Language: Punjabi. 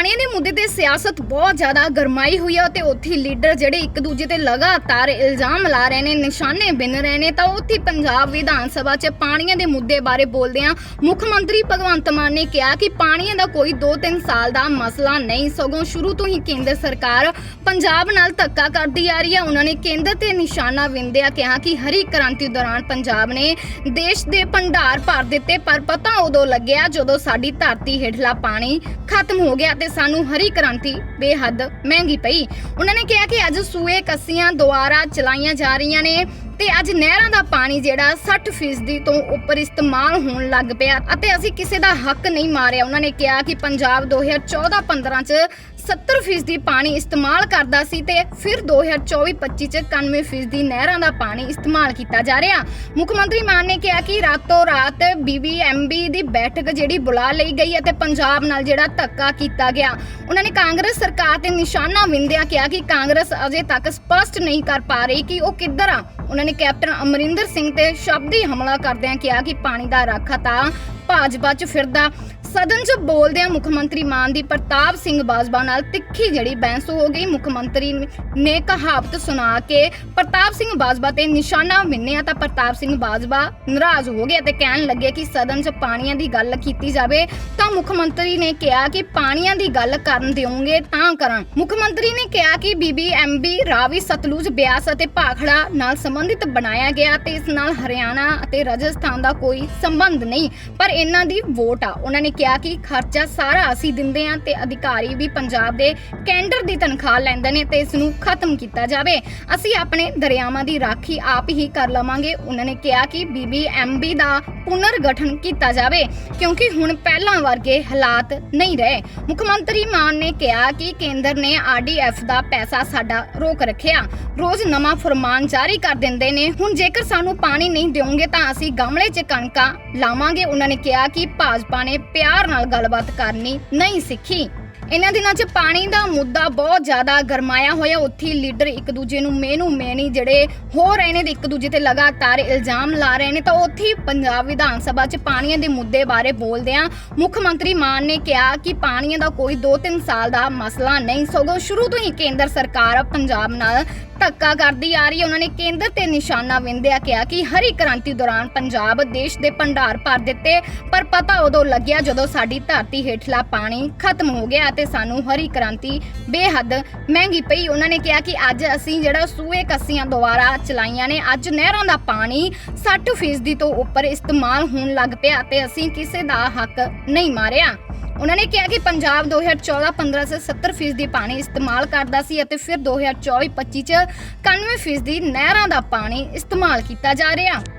ਪਾਣੀ ਦੇ ਮੁੱਦੇ ਤੇ ਸਿਆਸਤ ਬਹੁਤ ਜ਼ਿਆਦਾ ਗਰਮਾਈ ਹੋਈ ਹੈ ਤੇ ਉੱਥੇ ਲੀਡਰ ਜਿਹੜੇ ਇੱਕ ਦੂਜੇ ਤੇ ਲਗਾਤਾਰ ਇਲਜ਼ਾਮ ਲਾ ਰਹੇ ਨੇ, ਨਿਸ਼ਾਨੇ ਬਿੰਨ ਰਹੇ ਨੇ, ਤਾਂ ਉੱਥੇ ਪੰਜਾਬ ਵਿਧਾਨ ਸਭਾ 'ਚ ਪਾਣੀਆਂ ਦੇ ਮੁੱਦੇ ਬਾਰੇ ਬੋਲਦੇ ਆ ਮੁੱਖ ਮੰਤਰੀ ਭਗਵੰਤ ਮਾਨ ਨੇ ਕਿਹਾ ਕਿ ਪਾਣੀਆਂ ਦਾ ਕੋਈ 2-3 ਸਾਲ ਦਾ ਮਸਲਾ ਨਹੀਂ, ਸਗੋਂ ਸ਼ੁਰੂ ਤੋਂ ਹੀ ਕੇਂਦਰ ਸਰਕਾਰ ਪੰਜਾਬ ਨਾਲ ਧੱਕਾ ਕਰਦੀ ਆ ਰਹੀ ਹੈ ਉਹਨਾਂ ਨੇ ਕੇਂਦਰ ਤੇ ਨਿਸ਼ਾਨਾ ਵਿੰਦਿਆ ਕਿਹਾ ਕਿ ਹਰੀ ਕ੍ਰਾਂਤੀ ਦੌਰਾਨ ਪੰਜਾਬ ਨੇ ਦੇਸ਼ ਦੇ ਭੰਡਾਰ ਭਰ ਦਿੱਤੇ, ਪਰ ਪਤਾ ਉਦੋਂ ਲੱਗਿਆ ਜਦੋਂ ਸਾਡੀ ਧਰਤੀ ਹੇਠਲਾ ਪਾਣੀ ਖਤਮ ਹੋ ਗਿਆ ਤੇ ਸਾਨੂੰ ਹਰੀ ਕ੍ਰਾਂਤੀ ਬੇਹੱਦ ਮਹਿੰਗੀ ਪਈ। ਉਹਨਾਂ ਨੇ ਕਿਹਾ ਕਿ ਅੱਜ ਸੂਏ, ਕੱਸੀਆਂ, ਦੁਆਰਾ ਚਲਾਈਆਂ ਜਾ ਰਹੀਆਂ ਨੇ ਤੇ ਅੱਜ ਨਹਿਰਾਂ ਦਾ ਪਾਣੀ ਜਿਹੜਾ 60% ਤੋਂ ਉੱਪਰ ਇਸਤੇਮਾਲ ਹੋਣ ਲੱਗ ਪਿਆ ਅਤੇ ਅਸੀਂ ਕਿਸੇ ਦਾ ਹੱਕ ਨਹੀਂ ਮਾਰਿਆ। ਉਹਨਾਂ ਨੇ ਕਿਹਾ ਕਿ ਪੰਜਾਬ 2014-15 ਚ 70% ਪਾਣੀ ਇਸਤੇਮਾਲ ਕਰਦਾ ਸੀ ਤੇ ਫਿਰ 2024-25 ਚ 91% ਨਹਿਰਾਂ ਦਾ ਪਾਣੀ ਇਸਤੇਮਾਲ ਕੀਤਾ ਜਾ ਰਿਹਾ। ਮੁੱਖ ਮੰਤਰੀ ਮਾਨ ਨੇ ਕਿਹਾ ਕਿ ਰਾਤੋਂ ਰਾਤ ਬੀਬੀਐਮਬੀ ਦੀ ਬੈਠਕ ਜਿਹੜੀ ਬੁਲਾ ਲਈ ਗਈ ਅਤੇ ਪੰਜਾਬ ਨਾਲ ਜਿਹੜਾ ਧੱਕਾ ਕੀਤਾ ਗਿਆ। ਉਹਨਾਂ ਨੇ ਕਾਂਗਰਸ ਸਰਕਾਰ ਤੇ ਨਿਸ਼ਾਨਾ ਵਿੰਦਿਆ ਕਿਹਾ ਕਿ ਕਾਂਗਰਸ ਅਜੇ ਤੱਕ ਸਪਸ਼ਟ ਨਹੀਂ ਕਰ ਪਾ ਰਹੀ ਕਿ ਉਹ ਕਿੱਧਰ ਆ। ਉਹਨਾਂ ਨੇ ਕੈਪਟਨ ਅਮਰਿੰਦਰ ਸਿੰਘ ਤੇ ਸ਼ਬਦੀ ਹਮਲਾ ਕਰਦਿਆਂ ਕਿਹਾ ਕਿ ਪਾਣੀ ਦਾ ਰਾਖਾ ਤਾਂ ਭਾਜਪਾ 'ਚ ਫਿਰਦਾ। ਸਦਨ 'ਚ ਬੋਲਦਿਆਂ ਮੁੱਖ ਮੰਤਰੀ ਮਾਨ ਦੀ ਪ੍ਰਤਾਪ ਸਿੰਘ ਬਾਜਵਾ ਨਾਲ ਤਿੱਖੀ ਜਿਹੜੀ ਬਹਿਸ ਹੋ ਗਈ। ਮੁੱਖ ਮੰਤਰੀ ਨੇ ਕਹਾਵਤ ਸੁਣਾ ਕੇ ਪ੍ਰਤਾਪ ਸਿੰਘ ਬਾਜਵਾ ਤੇ ਨਿਸ਼ਾਨਾ ਵਿੰਨਿਆ ਤਾਂ ਪ੍ਰਤਾਪ ਸਿੰਘ ਬਾਜਵਾ ਨਾਰਾਜ਼ ਹੋ ਗਏ ਤੇ ਕਹਿਣ ਲੱਗੇ ਕਿ ਸਦਨ 'ਚ ਪਾਣੀਆਂ ਦੀ ਗੱਲ ਕੀਤੀ ਜਾਵੇ ਤਾਂ ਮੁੱਖ ਮੰਤਰੀ ਨੇ ਕਿਹਾ ਕਿ ਪਾਣੀਆਂ ਦੀ ਗੱਲ ਕਰਨ ਦਿਓਗੇ ਤਾਂ ਕਰਾਂ। ਮੁੱਖ ਮੰਤਰੀ ਨੇ ਕਿਹਾ ਕਿ ਬੀਬੀਐਮਬੀ ਰਾਵੀ ਸਤਲੁਜ ਬਿਆਸ ਅਤੇ ਭਾਖੜਾ ਨਾਲ ਸੰਬੰਧਿਤ ਬਣਾਇਆ ਗਿਆ ਤੇ ਇਸ ਨਾਲ ਹਰਿਆਣਾ ਅਤੇ ਰਾਜਸਥਾਨ ਦਾ ਕੋਈ ਸੰਬੰਧ ਨਹੀਂ, ਪਰ ਇਹਨਾਂ ਦੀ ਵੋਟ ਆ। ਉਹਨਾਂ ਨੇ ਕਿਹਾ ਕਿ ਖਰਚਾ ਸਾਰਾ ਅਸੀਂ ਦਿੰਦੇ ਹਾਂ ਤੇ ਅਧਿਕਾਰੀ ਵੀ ਪੰਜਾਬ ਦੇ ਕੈਂਡਰ ਦੀ ਤਨਖਾਹ ਲੈਂਦੇ ਨੇ ਤੇ ਇਸ ਨੂੰ ਖਤਮ ਕੀਤਾ ਜਾਵੇ। ਅਸੀਂ ਆਪਣੇ ਦਰਿਆਵਾਂ ਦੀ ਰਾਖੀ ਆਪ ਹੀ ਕਰ ਲਵਾਂਗੇ, ਉਹਨਾਂ ਨੇ ਕਿਹਾ ਕਿ ਬੀਬੀਐਮਬੀ ਦਾ ਪੁਨਰ ਗਠਨ ਕੀਤਾ ਜਾਵੇ, ਕਿਉਂਕਿ ਹੁਣ ਪਹਿਲਾਂ ਵਰਗੇ ਹਾਲਾਤ ਨਹੀਂ ਰਹੇ। ਮੁੱਖ ਮੰਤਰੀ ਮਾਨ ਨੇ ਕਿਹਾ ਕਿ ਕੇਂਦਰ ਨੇ ਆਰਡੀਐਫ ਦਾ ਪੈਸਾ ਸਾਡਾ ਰੋਕ ਰੱਖਿਆ। ਰੋਜ਼ ਨਵਾਂ ਫਰਮਾਨ ਜਾਰੀ ਕਰ ਦਿੰਦੇ ਨੇ। ਹੁਣ ਜੇਕਰ ਸਾਨੂੰ ਪਾਣੀ ਨਹੀਂ ਦਿਓਗੇ ਤਾਂ ਅਸੀਂ ਗਮਲੇ 'ਚ ਕਣਕਾਂ ਲਾਵਾਂਗੇ। ਉਹਨਾਂ ਨੇ ਕਿਹਾ ਕਿ ਭਾਜਪਾ ਨੇ ਪਿਆਰ ਨਾਲ ਗੱਲਬਾਤ ਕਰਨੀ ਨਹੀਂ ਸਿੱਖੀ। ਇਹਨਾਂ ਦਿਨਾਂ 'ਚ ਪਾਣੀ ਦਾ ਮੁੱਦਾ ਬਹੁਤ ਜ਼ਿਆਦਾ ਗਰਮਾਇਆ ਹੋਇਆ। ਉੱਥੇ ਲੀਡਰ ਇੱਕ ਦੂਜੇ ਨੂੰ ਮੇਨੂ ਮੇਨੀ ਜਿਹੜੇ ਹੋ ਰਹੇ ਨੇ ਤੇ ਇੱਕ ਦੂਜੇ ਤੇ ਲਗਾਤਾਰ ਇਲਜ਼ਾਮ ਲਾ ਰਹੇ ਨੇ। ਤਾਂ ਉੱਥੇ ਪੰਜਾਬ ਵਿਧਾਨ ਸਭਾ 'ਚ ਪਾਣੀਆਂ ਦੇ ਮੁੱਦੇ ਬਾਰੇ ਬੋਲਦਿਆਂ ਮੁੱਖ ਮੰਤਰੀ ਮਾਨ ਨੇ ਕਿਹਾ ਕਿ ਪਾਣੀਆਂ ਦਾ ਕੋਈ 2-3 ਸਾਲ ਦਾ ਮਸਲਾ ਨਹੀਂ। ਸਗੋਂ ਸ਼ੁਰੂ ਤੋਂ ਹੀ ਕੇਂਦਰ ਸਰਕਾਰ ਪੰਜਾਬ ਨਾਲ ਧੱਕਾ ਕਰਦੀ ਆ ਰਹੀ ਹੈ। ਉਹਨਾਂ ਨੇ ਕੇਂਦਰ ਤੇ ਨਿਸ਼ਾਨਾ ਵਿੰਦਿਆ ਕਿਹਾ ਕਿ ਹਰੀ ਕ੍ਰਾਂਤੀ ਦੌਰਾਨ ਪੰਜਾਬ ਦੇਸ਼ ਦੇ ਭੰਡਾਰ ਭਰ ਦਿੱਤੇ। ਪਰ ਪਤਾ ਉਦੋਂ ਲੱਗਿਆ ਜਦੋਂ ਸਾਡੀ ਧਰਤੀ ਹੇਠਲਾ ਪਾਣੀ ਖਤਮ ਹੋ ਗਿਆ ਤੇ ਸਾਨੂੰ ਹਰੀ ਕ੍ਰਾਂਤੀ ਬੇਹੱਦ ਮਹਿੰਗੀ ਪਈ। ਉਹਨਾਂ ਨੇ ਕਿਹਾ ਕਿ ਅੱਜ ਅਸੀਂ ਜਿਹੜਾ ਸੂਏ ਕੱਸੀਆਂ ਦੁਆਰਾ ਚਲਾਈਆਂ ਨੇ, ਅੱਜ ਨਹਿਰਾਂ ਦਾ ਪਾਣੀ 60% ਤੋਂ ਉੱਪਰ ਇਸਤੇਮਾਲ ਹੋਣ ਲੱਗ ਪਿਆ ਤੇ ਅਸੀਂ ਕਿਸੇ ਦਾ ਹੱਕ ਨਹੀਂ ਮਾਰਿਆ। ਉਹਨਾਂ ਨੇ ਕਿਹਾ ਕਿ ਪੰਜਾਬ 2014-15 ਸੇ 70% ਦੀ ਪਾਣੀ ਇਸਤੇਮਾਲ ਕਰਦਾ ਸੀ ਅਤੇ ਫਿਰ 2024-25 ਚ 91% ਨਹਿਰਾਂ ਦਾ ਪਾਣੀ ਇਸਤੇਮਾਲ ਕੀਤਾ ਜਾ ਰਿਹਾ।